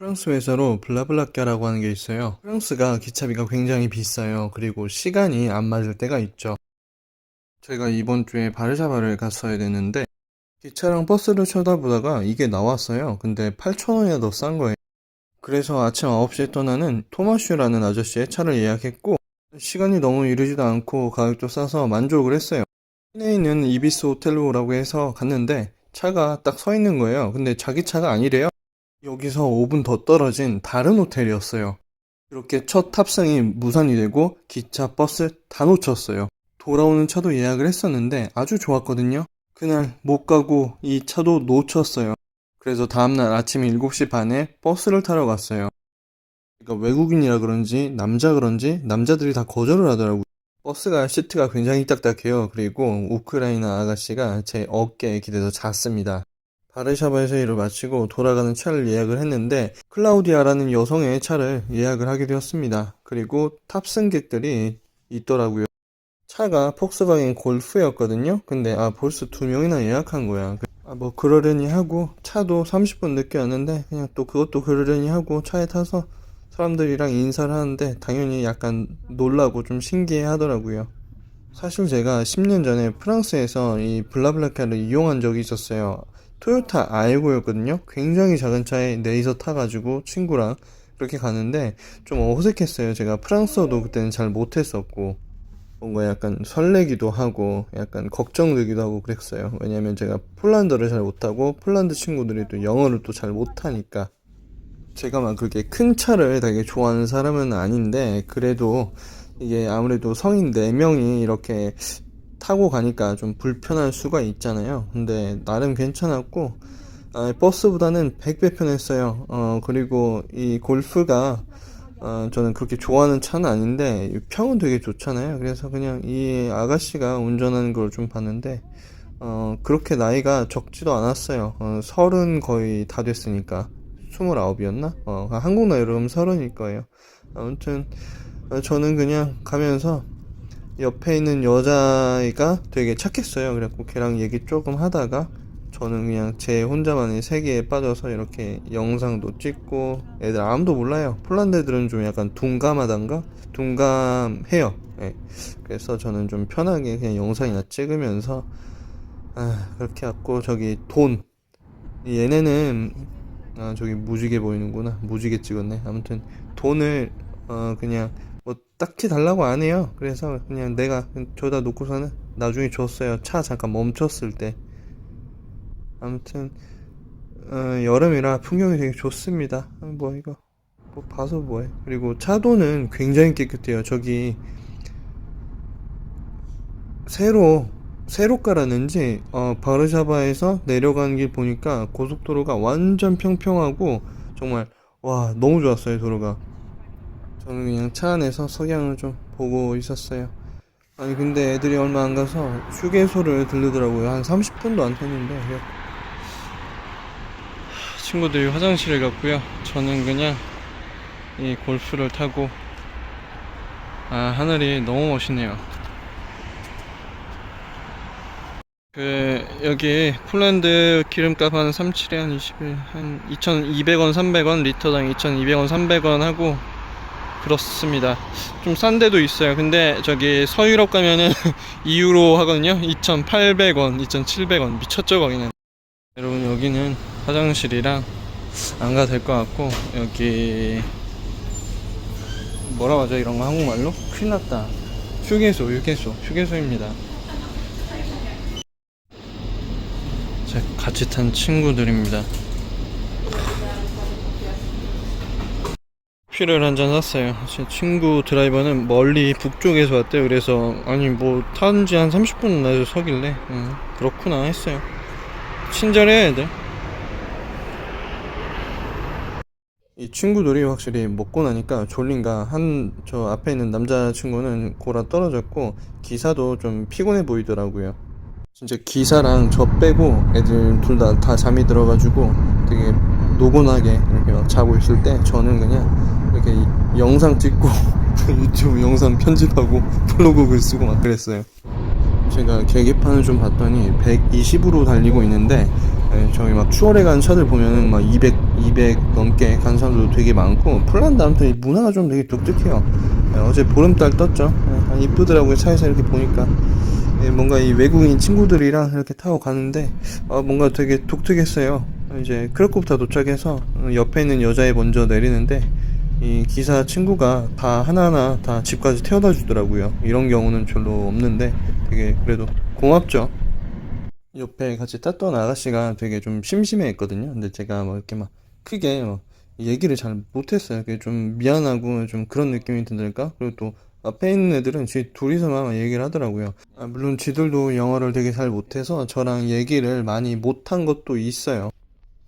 프랑스 회사로 블라블라까라고 하는 게 있어요. 프랑스가 기차비가 굉장히 비싸요. 그리고 시간이 안 맞을 때가 있죠. 제가 이번 주에 바르샤바를 갔어야 되는데 기차랑 버스를 쳐다보다가 이게 나왔어요. 근데 8,000원이나 더 싼 거예요. 그래서 아침 9시에 떠나는 토마슈라는 아저씨의 차를 예약했고 시간이 너무 이르지도 않고 가격도 싸서 만족을 했어요. 시내에 있는 이비스 호텔로라고 해서 갔는데 차가 딱 서 있는 거예요. 근데 자기 차가 아니래요. 여기서 5분 더 떨어진 다른 호텔이었어요. 이렇게 첫 탑승이 무산이 되고 기차, 버스 다 놓쳤어요. 돌아오는 차도 예약을 했었는데 아주 좋았거든요. 그날 못 가고 이 차도 놓쳤어요. 그래서 다음날 아침 7시 반에 버스를 타러 갔어요. 그러니까 외국인이라 그런지 남자 그런지 남자들이 다 거절을 하더라고요. 버스가 시트가 굉장히 딱딱해요. 그리고 우크라이나 아가씨가 제 어깨에 기대서 잤습니다. 바르샤바에서 일을 마치고 돌아가는 차를 예약을 했는데 클라우디아라는 여성의 차를 예약을 하게 되었습니다. 그리고 탑승객들이 있더라고요. 차가 폭스바겐 골프였거든요. 근데 아 벌써 두 명이나 예약한 거야. 아, 뭐 그러려니 하고 차도 30분 늦게 왔는데 그냥 또 그것도 그러려니 하고 차에 타서 사람들이랑 인사를 하는데 당연히 약간 놀라고 좀 신기해 하더라고요. 사실 제가 10년 전에 프랑스에서 이 블라블라카를 이용한 적이 있었어요. 토요타 i9였거든요. 굉장히 작은 차에 네이서 타가지고 친구랑 그렇게 가는데 좀 어색했어요. 제가 프랑스어도 그때는 잘 못했었고 뭔가 약간 설레기도 하고 약간 걱정되기도 하고 그랬어요. 왜냐면 제가 폴란드를 잘 못하고 폴란드 친구들이 또 영어를 또 잘 못하니까 제가 막 그렇게 큰 차를 되게 좋아하는 사람은 아닌데 그래도 이게 아무래도 성인 4명이 이렇게 타고 가니까 좀 불편할 수가 있잖아요. 근데 나름 괜찮았고 아, 버스보다는 100배 편했어요. 어, 그리고 이 골프가 어, 저는 그렇게 좋아하는 차는 아닌데 평은 되게 좋잖아요. 그래서 그냥 이 아가씨가 운전하는 걸 좀 봤는데 어, 그렇게 나이가 적지도 않았어요. 어, 서른 거의 다 됐으니까 스물아홉이었나? 어, 한국 나이로 그럼 서른일 거예요. 아무튼 어, 저는 그냥 가면서 옆에 있는 여자애가 되게 착했어요. 그래갖고 걔랑 얘기 조금 하다가 저는 그냥 제 혼자만의 세계에 빠져서 이렇게 영상도 찍고 애들 아무도 몰라요. 폴란드 애들은 좀 약간 둔감하단가? 둔감해요. 예. 그래서 저는 좀 편하게 그냥 영상이나 찍으면서 아, 그렇게 갖고 저기 돈 얘네는 아 저기 무지개 보이는구나 무지개 찍었네 아무튼 돈을 어 그냥 뭐 딱히 달라고 안 해요. 그래서 그냥 내가 저다 놓고서는 나중에 줬어요. 차 잠깐 멈췄을 때. 아무튼 어, 여름이라 풍경이 되게 좋습니다. 아, 뭐 이거 뭐 봐서 뭐해. 그리고 차도는 굉장히 깨끗해요. 저기 새로 새로 깔았는지 어, 바르샤바에서 내려가는 길 보니까 고속도로가 완전 평평하고 정말 와 너무 좋았어요 도로가 저는 그냥 차 안에서 석양을 좀 보고 있었어요. 아니 근데 애들이 얼마 안 가서 휴게소를 들르더라고요. 한 30분도 안 됐는데. 그래갖고 친구들이 화장실에 갔고요. 저는 그냥 이 골프를 타고 아 하늘이 너무 멋있네요. 그 여기 폴란드 기름값 한 37에 한 20에 한 2,200원, 300원 리터당 2,200원, 300원 하고 그렇습니다. 좀 싼 데도 있어요. 근데 저기 서유럽 가면은 2유로 하거든요. 2,800원, 2,700원 미쳤죠 거기는. 여러분 여기는 화장실이랑 안 가도 될 것 같고 여기 뭐라고 하죠 이런 거 한국말로? 큰일 났다. 휴게소, 휴게소, 휴게소입니다. 제 같이 탄 친구들입니다. 커피를 한 잔 샀어요. 제 친구 드라이버는 멀리 북쪽에서 왔대요. 그래서 아니 뭐탄지한 30분 나서 서길래 음, 그렇구나 했어요. 친절해 애들. 이 친구들이 확실히 먹고 나니까 졸린가 한 저 앞에 있는 남자 친구는 고라 떨어졌고 기사도 좀 피곤해 보이더라고요. 진짜 기사랑 저 빼고 애들 둘 다 다 잠이 들어가지고 되게 노곤하게 이렇게 막 자고 있을 때 저는 그냥 이렇게 이- 영상 찍고 유튜브 영상 편집하고 블로그 글 쓰고 막 그랬어요. 제가 계기판을 좀 봤더니 120으로 달리고 있는데 예, 저희 막 추월해 가는 차들 보면은 막 200, 200 넘게 간 사람들도 되게 많고 폴란드 아무튼 이 문화가 좀 되게 독특해요. 예, 어제 보름달 떴죠. 예, 아, 이쁘더라고요. 차에서 이렇게 보니까. 예, 뭔가 이 외국인 친구들이랑 이렇게 타고 가는데 어, 뭔가 되게 독특했어요. 이제 크라쿠부터 도착해서 어, 옆에 있는 여자애 먼저 내리는데 이 기사 친구가 다 하나하나 다 집까지 태워다 주더라고요. 이런 경우는 별로 없는데 되게 그래도 고맙죠. 옆에 같이 탔던 아가씨가 되게 좀 심심해 했거든요. 근데 제가 뭐 이렇게 막 크게 뭐 얘기를 잘 못했어요. 그게 좀 미안하고 좀 그런 느낌이 든달까? 그리고 또 앞에 있는 애들은 지 둘이서만 막 얘기를 하더라고요. 아, 물론 지들도 영어를 되게 잘 못해서 저랑 얘기를 많이 못한 것도 있어요.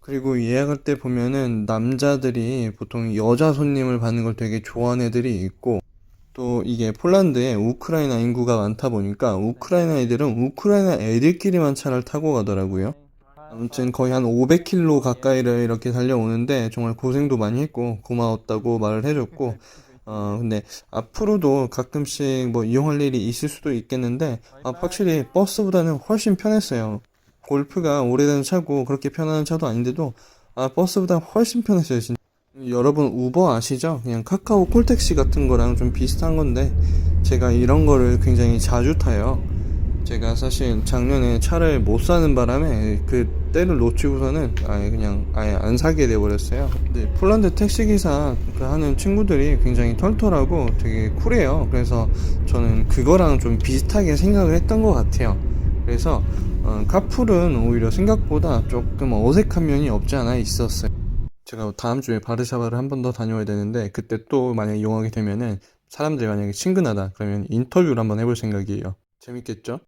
그리고 예약할 때 보면은 남자들이 보통 여자 손님을 받는 걸 되게 좋아하는 애들이 있고 또 이게 폴란드에 우크라이나 인구가 많다 보니까 우크라이나 애들은 우크라이나 애들끼리만 차를 타고 가더라고요. 아무튼 거의 한 500km 가까이를 이렇게 달려오는데 정말 고생도 많이 했고 고마웠다고 말을 해줬고 어 근데 앞으로도 가끔씩 뭐 이용할 일이 있을 수도 있겠는데 아, 확실히 버스보다는 훨씬 편했어요. 골프가 오래된 차고 그렇게 편한 차도 아닌데도 아 버스보다 훨씬 편했어요 진짜. 여러분 우버 아시죠? 그냥 카카오 콜택시 같은 거랑 좀 비슷한 건데 제가 이런 거를 굉장히 자주 타요. 제가 사실 작년에 차를 못 사는 바람에 그 때를 놓치고서는 아예 그냥 아예 안 사게 돼 버렸어요. 근데 폴란드 택시 기사 그 하는 친구들이 굉장히 털털하고 되게 쿨해요. 그래서 저는 그거랑 좀 비슷하게 생각을 했던 것 같아요. 그래서 어, 카풀은 오히려 생각보다 조금 어색한 면이 없지 않아 있었어요. 제가 다음 주에 바르샤바를 한 번 더 다녀와야 되는데 그때 또 만약에 이용하게 되면은 사람들이 만약에 친근하다 그러면 인터뷰를 한번 해볼 생각이에요. 재밌겠죠?